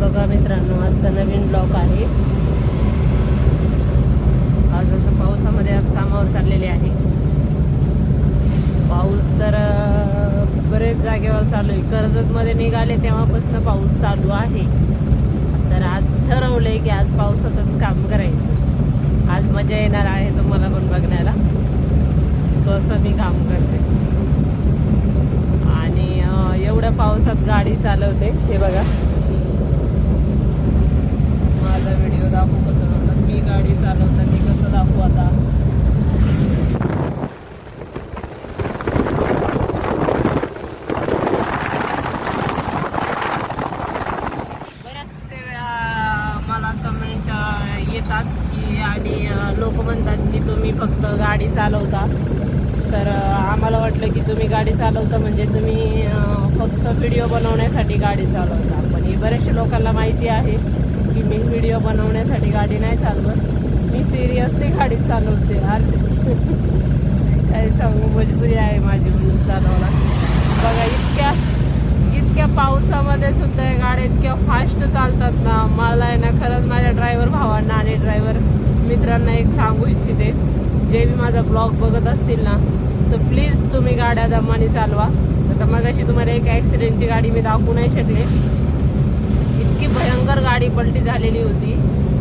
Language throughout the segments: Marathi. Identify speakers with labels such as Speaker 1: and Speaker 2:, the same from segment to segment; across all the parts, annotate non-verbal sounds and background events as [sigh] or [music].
Speaker 1: बघा मित्रांनो आजचा नवीन ब्लॉक आहे. आज असं पावसामध्ये आज कामावर चाललेले आहे. पाऊस तर बरेच जागेवर चालू आहे. कर्जतमध्ये निघाले तेव्हापासून पाऊस चालू आहे. तर आज ठरवलंय की आज पावसातच काम करायचं. आज मजा येणार आहे तुम्हाला पण बघण्याला. कसं मी काम करते. आणि एवढ्या पावसात गाडी चालवते. हे बघा माझा व्हिडिओ दाखवू कसं म्हणतात मी गाडी चालवताना कसं दाखवू आता? बऱ्याचशा वेळा मला कमेंट येतात की आणि लोक म्हणतात की तुम्ही फक्त गाडी चालवता. तर आम्हाला वाटलं की तुम्ही गाडी चालवता म्हणजे तुम्ही फक्त व्हिडिओ बनवण्यासाठी गाडी चालवता. पण हे बऱ्याचशा लोकांना माहिती आहे. की मी व्हिडिओ बनवण्यासाठी गाडी नाही चालवत. मी सिरियसली गाडी चालवते. अरे काय सांगू? मजबुरी आहे माझी म्हणून चालवला बघा इतक्या इतक्या पावसामध्ये सुद्धा या गाड्या इतक्या फास्ट चालतात ना. मला आहे ना खरंच माझ्या ड्रायव्हर भावांना आणि ड्रायव्हर मित्रांना एक सांगू इच्छिते. जे बी माझा ब्लॉग बघत असतील ना तर प्लीज तुम्ही गाड्या दमाने चालवा. तर मगाशी तुम्हाला एक ॲक्सिडेंटची गाडी मी दाखवू नाही शकले. इतकी भयंकर गाडी पलटी झालेली होती.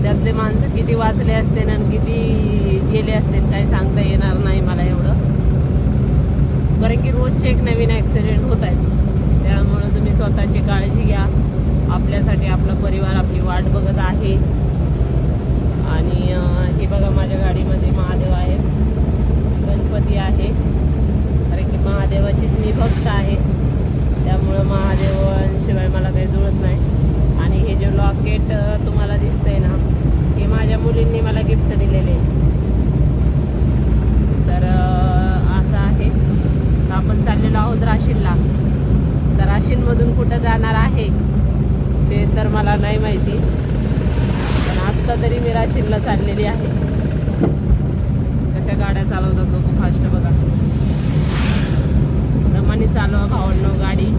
Speaker 1: त्यातले माणसं किती वाचले असते आणि किती गेले असते काही सांगता येणार नाही मला एवढं. कारण की रोजचे एक नवीन ॲक्सिडेंट होत आहेत. त्यामुळं तुम्ही स्वतःची काळजी घ्या. आपल्यासाठी आपला परिवार आपली वाट बघत आहे. आणि हे बघा माझ्या गाडीमध्ये महादेव आहेत गणपती आहे कारण की महादेवाचीच मी भक्त आहे त्यामुळं महादेवांशिवाय मला काही जुळत नाही आणि हे जे लॉकेट तुम्हाला दिसतंय ना हे माझ्या मुलींनी मला गिफ्ट दिलेले. आहे. तर असं आहे. आपण चाललेलो आहोत राशीनला. तर राशीनमधून कुठं जाणार आहे ते तर मला नाही माहिती. पण आत्ता तरी मी राशीनला चाललेली आहे. कशा गाड्या चालवतात लोक फास्ट बघा. दमाने चालवा भावांनो गाडी.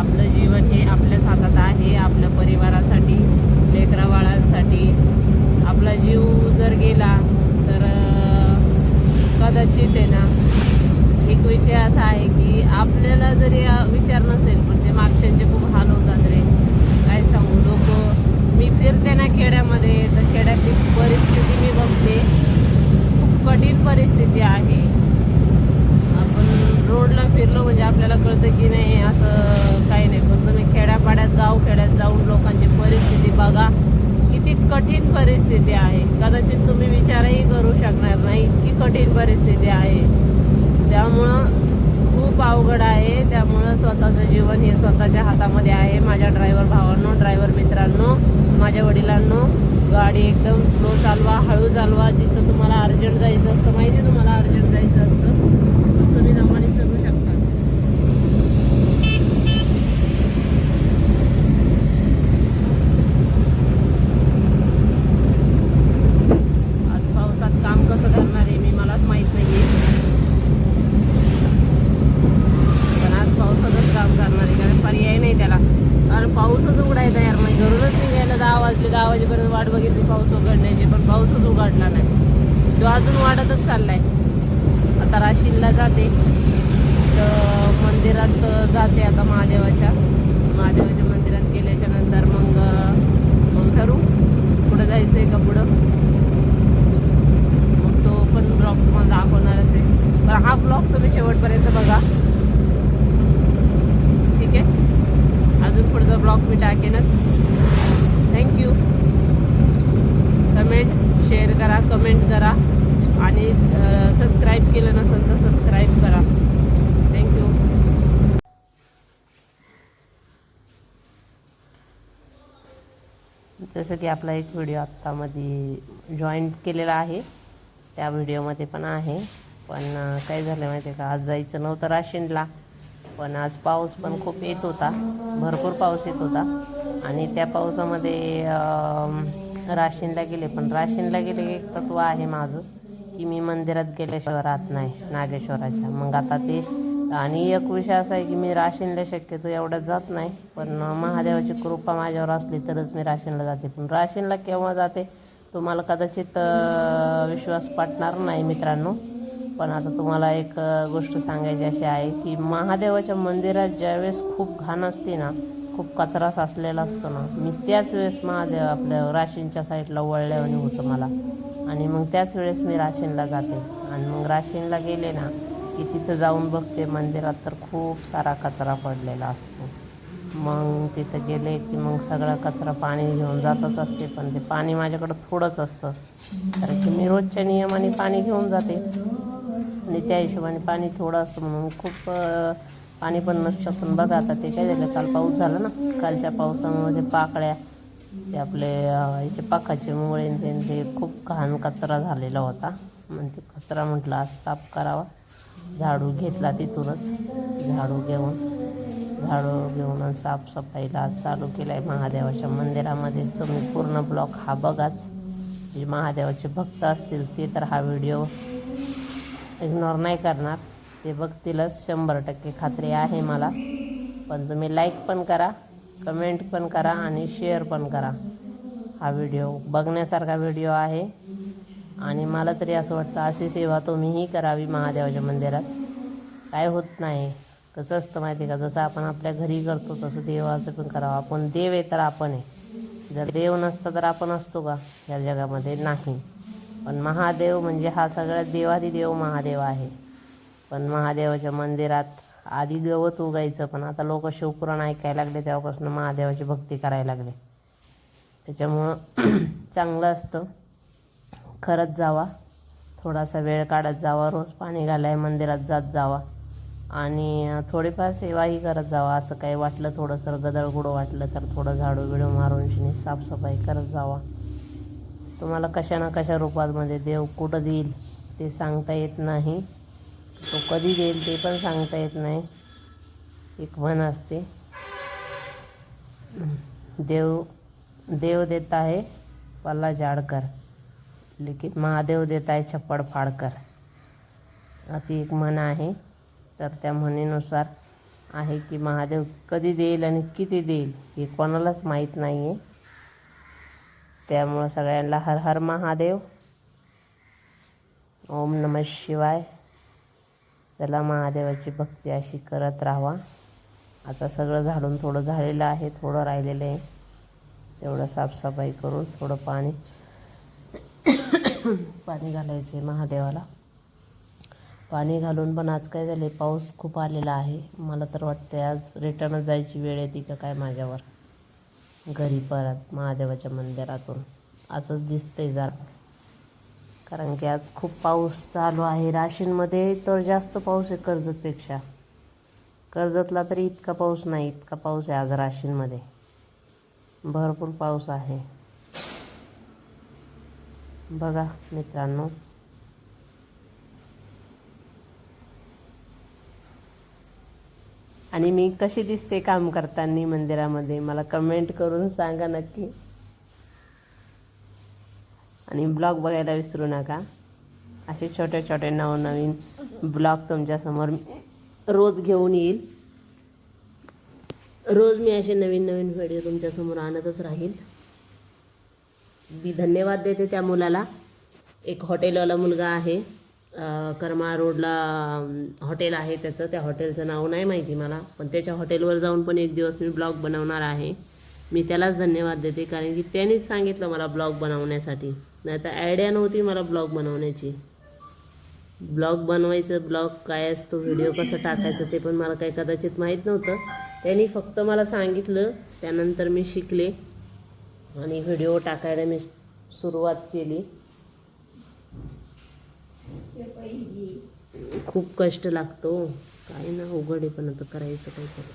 Speaker 1: आपलं जीवन हे आपल्याच हातात आहे आपल्या परिवारासाठी लेकराबाळांसाठी. आपला जीव जर गेला तर कदाचित आहे ना एक विषय असा आहे की आपल्याला जरी विचार नसेल पण ते मागच्यांचे खूप हाल होतात रे. काय सांगू लोक मी फिरते ना खेड्यामध्ये तर खेड्यातली परिस्थिती मी बघते. खूप कठीण परिस्थिती आहे. आपण रोडला फिरलो म्हणजे आपल्याला कळतं की नाही असं काही नाही पण तुम्ही खेड्यापाड्यात गावखेड्यात जाऊन लोकांची परिस्थिती बघा. किती कठीण परिस्थिती आहे. कदाचित तुम्ही विचारही करू शकणार नाही इतकी कठीण परिस्थिती आहे. त्यामुळं खूप अवघड आहे. त्यामुळं स्वतःचं जीवन हे स्वतःच्या हातामध्ये आहे. माझ्या ड्रायव्हर भावांनो ड्रायव्हर मित्रांनो माझ्या वडिलांनो गाडी एकदम स्लो चालवा हळू चालवा. जिथं तुम्हाला अर्जंट जायचं असतं माहिती तुम्हाला अर्जंट जायचं असतं तर तुम्ही दमाने चालू शकता आज पावसात काम कसं करणार आहे मी मलाच माहीत नाही आहे पण आज पावसातच काम करणार आहे कारण पर्याय नाही त्याला कारण पाऊसच उघडायचा यार म्हणजे घरूनच निघायला दहा वाजले दहा वाजेपर्यंत वाट बघितली पाऊस उघडण्याची पण पाऊसच उघडला नाही. तो अजून वाढतच चाललाय. आता राशीनला जाते. तर मंदिरात जाते आता महादेवाच्या. महादेवाच्या मंदिरात गेल्याच्यानंतर मग मग ठरू. पुढं जायचं आहे का पुढं? मग तो पण ब्लॉग तुम्हाला दाखवणारच आहे. पण हा ब्लॉग तुम्ही शेवटपर्यंत बघा ठीक आहे अजून पुढचा ब्लॉग मी टाकेनच थँक्यू कमेंट शेअर करा कमेंट करा. आणि सबस्क्राईब केलं नसेल तर सबस्क्राईब करा. थँक्यू जसं की आपला एक व्हिडिओ आत्तामध्ये जॉईन केलेला आहे. त्या व्हिडिओमध्ये पण आहे. पण काय झालं माहिती आहे का? आज जायचं नव्हतं राशीनला. पण आज पाऊस पण खूप येत होता. भरपूर पाऊस येत होता. आणि त्या पावसामध्ये राशीनला गेले. पण राशीनला गेले एक तत्व आहे माझं की मी मंदिरात गेल्याशिवाय राहत नाही नागेश्वराच्या. मग आता ते आणि एक विषय असा आहे की मी राशीनला शक्यतो एवढ्यात जात नाही पण महादेवाची कृपा माझ्यावर असली तरच मी राशीनला जाते. पण राशीनला केव्हा जाते तुम्हाला कदाचित विश्वास पटणार नाही मित्रांनो. पण आता तुम्हाला एक गोष्ट सांगायची अशी आहे की महादेवाच्या मंदिरात ज्यावेळेस खूप घाण असते ना खूप कचरा साचलेला असतो ना मी त्याच वेळेस महादेव आपल्या राशींच्या साईडला वळल्यावानी होतं मला. आणि मग त्याच वेळेस मी राशीनला जाते. आणि मग राशीनला गेले ना की तिथं जाऊन बघते मंदिरात तर खूप सारा कचरा पडलेला असतो. मग तिथं गेले की मग सगळा कचरा पाणी घेऊन जातच असते पण ते पाणी माझ्याकडं थोडंच असतं. कारण की मी रोजच्या नियमाने पाणी घेऊन जाते. आणि त्या हिशोबाने पाणी थोडं असतं म्हणून खूप पाणी पण नसतं. पण बघा आता ते काय झालं काल पाऊस झाला ना. कालच्या पावसामध्ये पाकळ्या ते आपले याचे पाकाचे मुळे ते खूप घाण कचरा झालेला होता. मग ते कचरा म्हटला आज साफ करावा. झाडू घेतला तिथूनच. झाडू घेऊन झाडू घेऊन साफसफाईला आज चालू केला आहे महादेवाच्या मंदिरामध्ये. तुम्ही पूर्ण ब्लॉक हा बघाच. जे महादेवाचे भक्त असतील ते तर हा व्हिडिओ इग्नोर नाही करणार. ते बघतीलच शंभर टक्के खात्री आहे मला. पण तुम्ही लाईक पण करा कमेंट पण करा आणि शेअर पण करा. हा व्हिडिओ बघण्यासारखा व्हिडिओ आहे. आणि मला तरी असं वाटतं अशी सेवा तुम्हीही करावी महादेवाच्या मंदिरात. काय होत नाही. कसं असतं माहिती आहे का? जसं आपण आपल्या घरी करतो तसं देवाचं पण करावं. आपण देव आहे तर आपण आहे. जर देव नसतं तर आपण असतो का? या जगामध्ये नाही. पण महादेव म्हणजे हा सगळ्यात देवाधिदेव महादेव आहे. पण महादेवाच्या मंदिरात आधी गवत उगायचं पण आता लोक शिवपुराण ऐकायला लागले तेव्हापासून महादेवाची भक्ती करायला लागले. त्याच्यामुळं [clears throat] चांगलं असतं. खरंच जावा. थोडासा वेळ काढत जावा. रोज पाणी घालाय मंदिरात जात जावा. आणि थोडीफार सेवाही करत जावा. असं काही वाटलं थोडंसं गदळगुडं वाटलं तर थोडं झाडू बिडू मारून शिनी साफसफाई करत जावा. तुम्हाला कशा ना कशा रूपामध्ये देव कुठं देईल ते सांगता येत नाही. तो कधी देईल ते पण सांगता येत नाही. एक म्हण असते. देव देव देत आहे पल्ला जाडकर. लेकिन महादेव देत आहे छप्पड फाडकर. अशी एक म्हण आहे. तर त्या म्हणीनुसार आहे की महादेव कधी देईल आणि किती देईल हे कोणालाच माहीत नाही आहे त्यामुळं सगळ्यांना हर हर महादेव. ओम नम शिवाय. चला महादेवाची भक्ती अशी करत राहावा. आता सगळं झाडून थोडं झालेलं आहे थोडं राहिलेलं आहे. तेवढं साफसफाई करून थोडं पाणी पाणी घालायचं आहे महादेवाला. पाणी घालून पण आज काय झाले पाऊस खूप आलेला आहे. मला तर वाटते आज रिटर्न जायची वेळ येते का काय माझ्यावर. घरी परत महादेवाच्या मंदिरातून. असंच दिसतंय जरा. कारण की आज खूप पाऊस चालू आहे. राशीनमध्ये तर जास्त पाऊस आहे कर्जतपेक्षा. कर्जतला तरी इतका पाऊस नाही इतका पाऊस आहे आज राशीनमध्ये भरपूर पाऊस आहे. बघा मित्रांनो आणि मी कशी दिसते काम करताना मंदिरामध्ये मला कमेंट करून सांगा नक्की. आणि ब्लॉग बघायला विसरू नका. असे छोटे छोटे नवनवीन ब्लॉग तुमच्यासमोर रोज घेऊन येईल. रोज मी असे नवीन नवीन व्हिडिओ तुमच्यासमोर आणतच राहील. मी धन्यवाद देते त्या मुलाला. एक हॉटेलवाला मुलगा आहे. कर्मा रोडला हॉटेल आहे त्याचं. त्या हॉटेलचं नाव नाही माहिती मला. पण त्याच्या हॉटेलवर जाऊन पण एक दिवस मी ब्लॉग बनवणार आहे. मी त्यालाच धन्यवाद देते कारण की त्यानेच सांगितलं मला ब्लॉग बनवण्यासाठी. नाही तर आयडिया नव्हती मला ब्लॉग बनवण्याची. ब्लॉग बनवायचं ब्लॉग काय असतो व्हिडिओ कसं टाकायचं ते पण मला काही कदाचित माहीत नव्हतं. त्यांनी फक्त मला सांगितलं त्यानंतर मी शिकले आणि व्हिडिओ टाकायला मी सुरुवात केली. खूप कष्ट लागतो. काय ना अवघड आहे पण आता करायचं काहीतरी.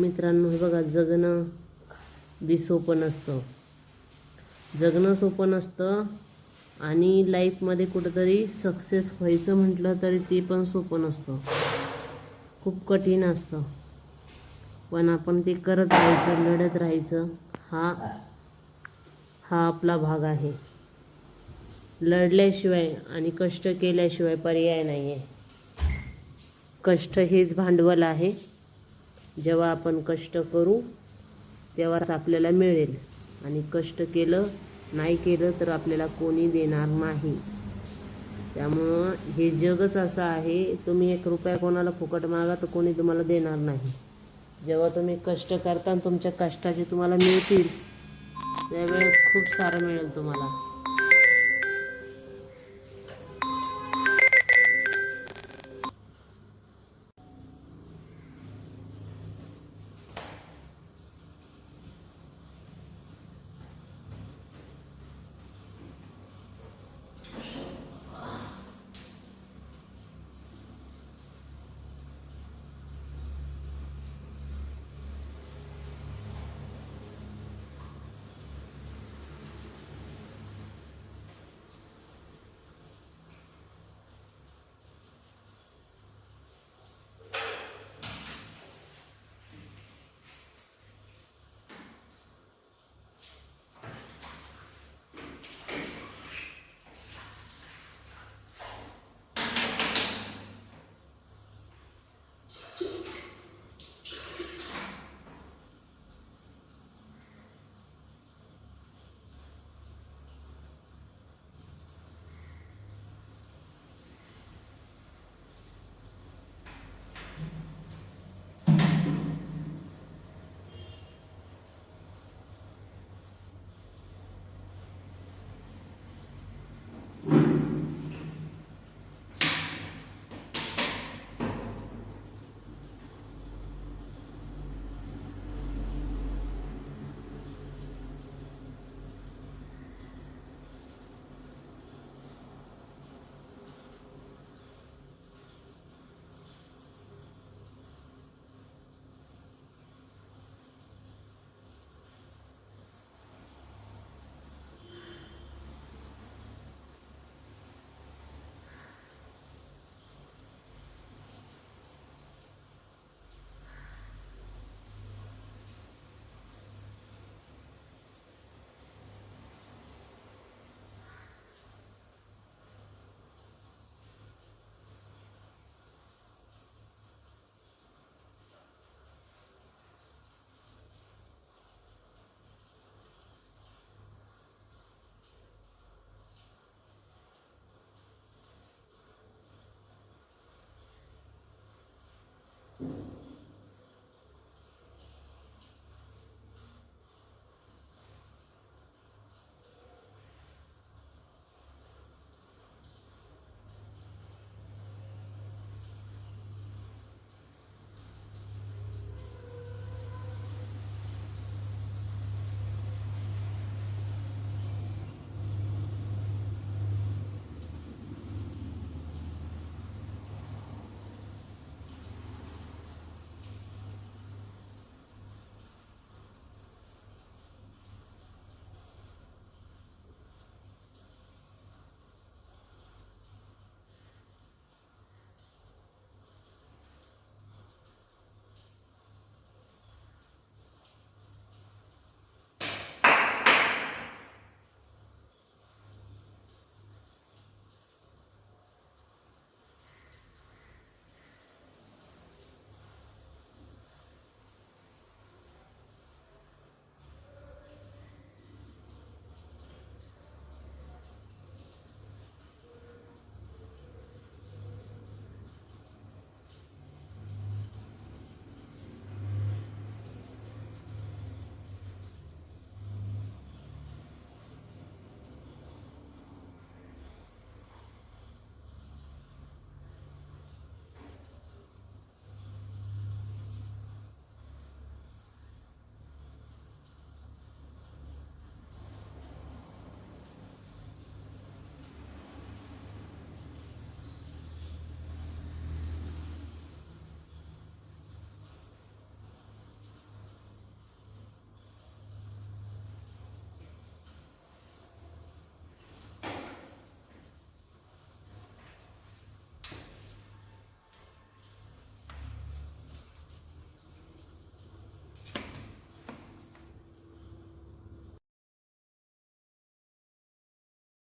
Speaker 1: मित्रांनो हे बघा जगणं बी सोपं नसतं. जगणं सोपं नसतं आणि लाईफमध्ये कुठंतरी सक्सेस व्हायचं म्हटलं तरी ते पण सोपं नसतं. खूप कठीण असतं. पण आपण ते करत राहायचं लढत राहायचं हा हा आपला भाग आहे. लढल्याशिवाय आणि कष्ट केल्याशिवाय पर्याय नाही आहे कष्ट हेच भांडवल आहे. जेव्हा आपण कष्ट करू तेव्हाच आपल्याला मिळेल. आणि कष्ट केलं नाही केलं तर आपल्याला कोणी देणार नाही. त्यामुळं हे जगच असं आहे तुम्ही एक रुपया कोणाला फुकट मागा तर कोणी तुम्हाला देणार नाही. जेव्हा तुम्ही कष्ट करता तुमच्या कष्टाचे तुम्हाला मिळतील त्यावेळेस खूप सारं मिळेल तुम्हाला.